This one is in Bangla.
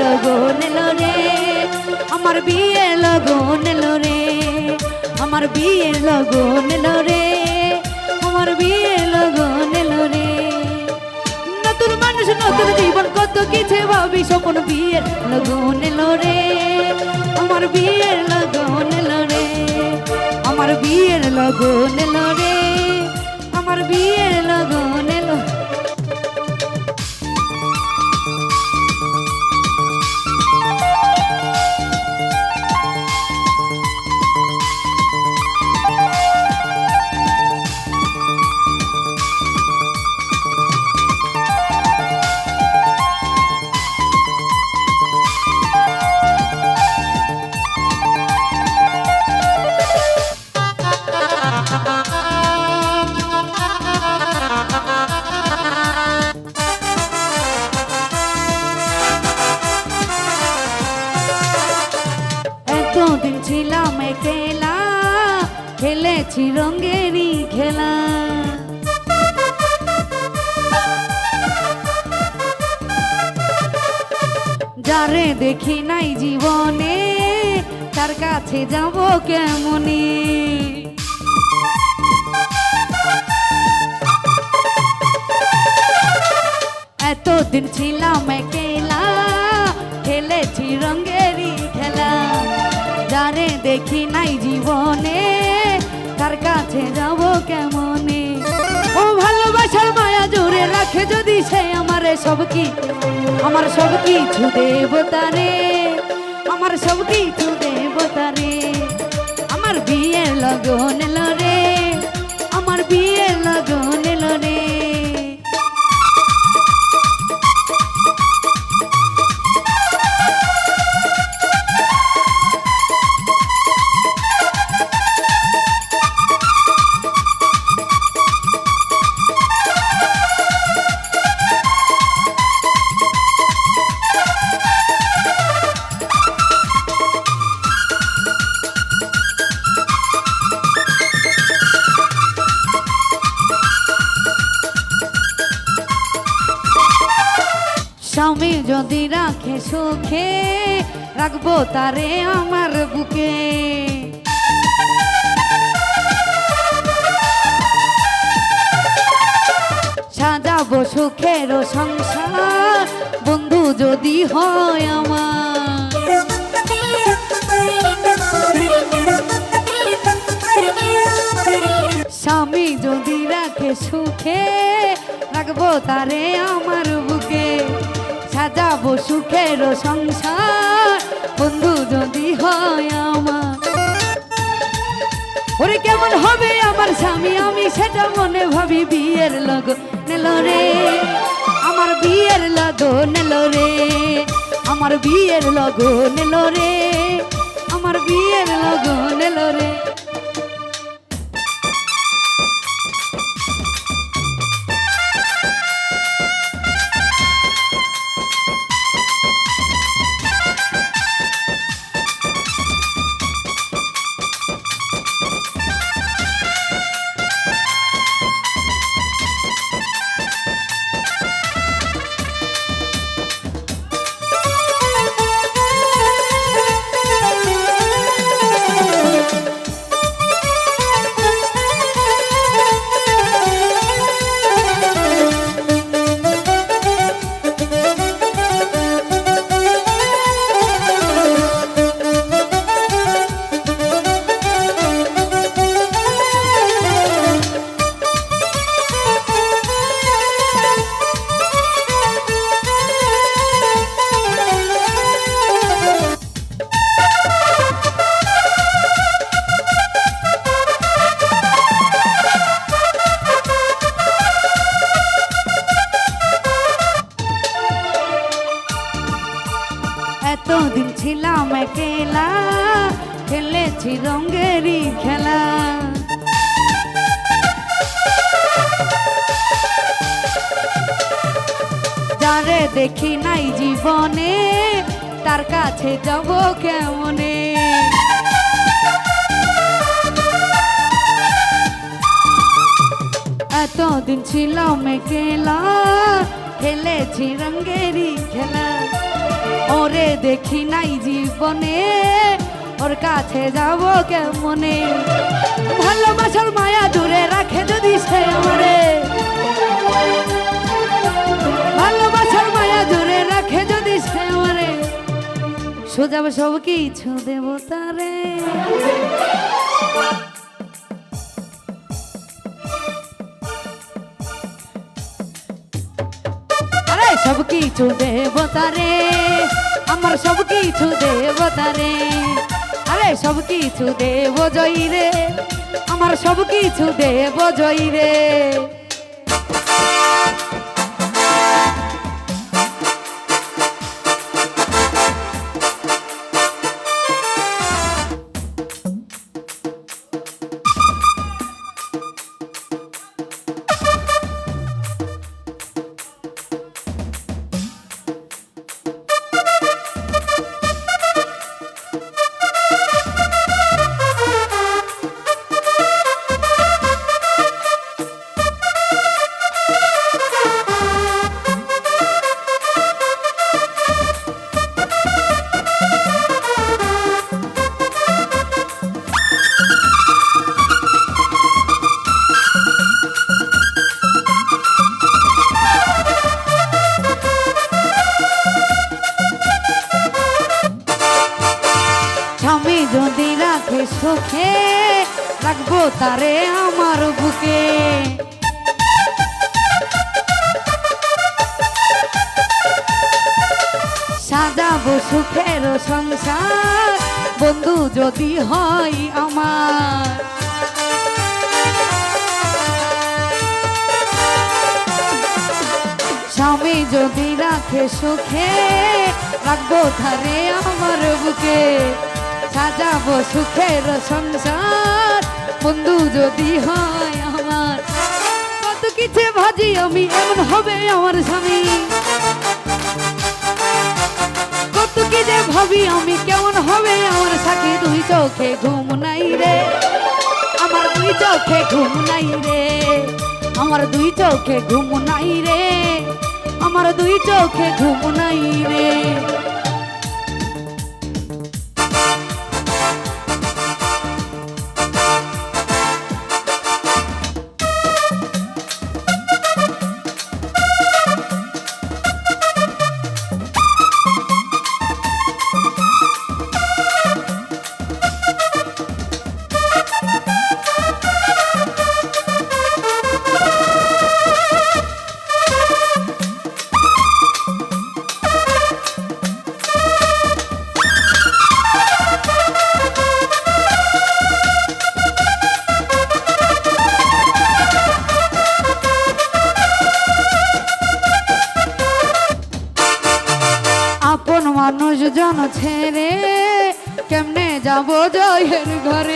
লগন এলো রে? আমার বিয়ের লগন রে? আমার বিয়ের লগন রে? আমার বিয়ের লগন রে? নতুন মানুষ, নতুন জীবন, কত কিছু ভাবি, স্বপ্ন বিয়ের লগন রে? আমার বিয়ের লগন রে? আমার বিয়ের লগন রে? আমার বিয়ের লগন এতদিন ছিলাম খেলা খেলেছি রঙ্গেরই খেলা। যারে দেখি নাই জীবনে, তার কাছে যাব কেমনে? এতদিন ছিলাম একলা কাছে যাব কেমনে? ও ভালোবাসার মায়া জোরে রাখে যদি সে আমারে সব কি? আমার সব কিছু দেবতারে আমার সব কিছু দেবতারে আমার বিয়ে লগন এলো স্বামী যদি রাখে সুখে, রাখব তারে আমার বুকে। সাজাবো সুখের সংসার, বন্ধু যদি হয় আমার। স্বামী যদি রাখে সুখে, রাখব তারে আমার বুকে সাজাবো সুখের সংসার। বন্ধু যদি হয় আমার। ওরে কেমন হবে আমার স্বামী? আমি সেটা মনে ভাবি বিয়ের লগ নেল রে। আমার বিয়ের লগ নেল রে। আমার বিয়ের লগ নেল রে। খেলেছি রঙ্গেরই খেলা। যারে দেখি নাই জীবনে, তার কাছে যাব কেমনে? এতদিন ছিলাম একলা খেলেছি রঙ্গেরই খেলা। ওরে দেখি নাই জীবনে ওর কাছে যাব কেমনে? ভালোবাসার মায়া দূরে রাখে যদি সে আমারে। ভালোবাসার মায়া দূরে রাখে যদি সে আমারে। সোজাব সব কিছু দেব তারে। সব কিছু দেব তারে, আমার সব কিছু দেব তারে। আরে সব কিছু দেব জয়ী রে আমার সব কিছু দেব জয়ী রে। তারে আমার বুকে। সাজাবো সুখের সংসার, বন্ধু যদি হয় আমার। স্বামী যদি রাখে সুখে, রাখব ধারে আমার বুকে। সাজাবো সুখের সংসার বন্ধু যদি হয় আমার, কত কিছু ভাজি আমি, এমন হবে আমার স্বামী। কত কি যে ভাবি আমি, কেমন হবে আমার সাথে, দুই চোখে ঘুম নাই রে। আমার দুই চোখে ঘুম নাই রে, আমার দুই চোখে ঘুম নাই রে, আমার দুই চোখে ঘুম নাই রে। ছেড়ে কেমনে যাব জয়ের ঘরে?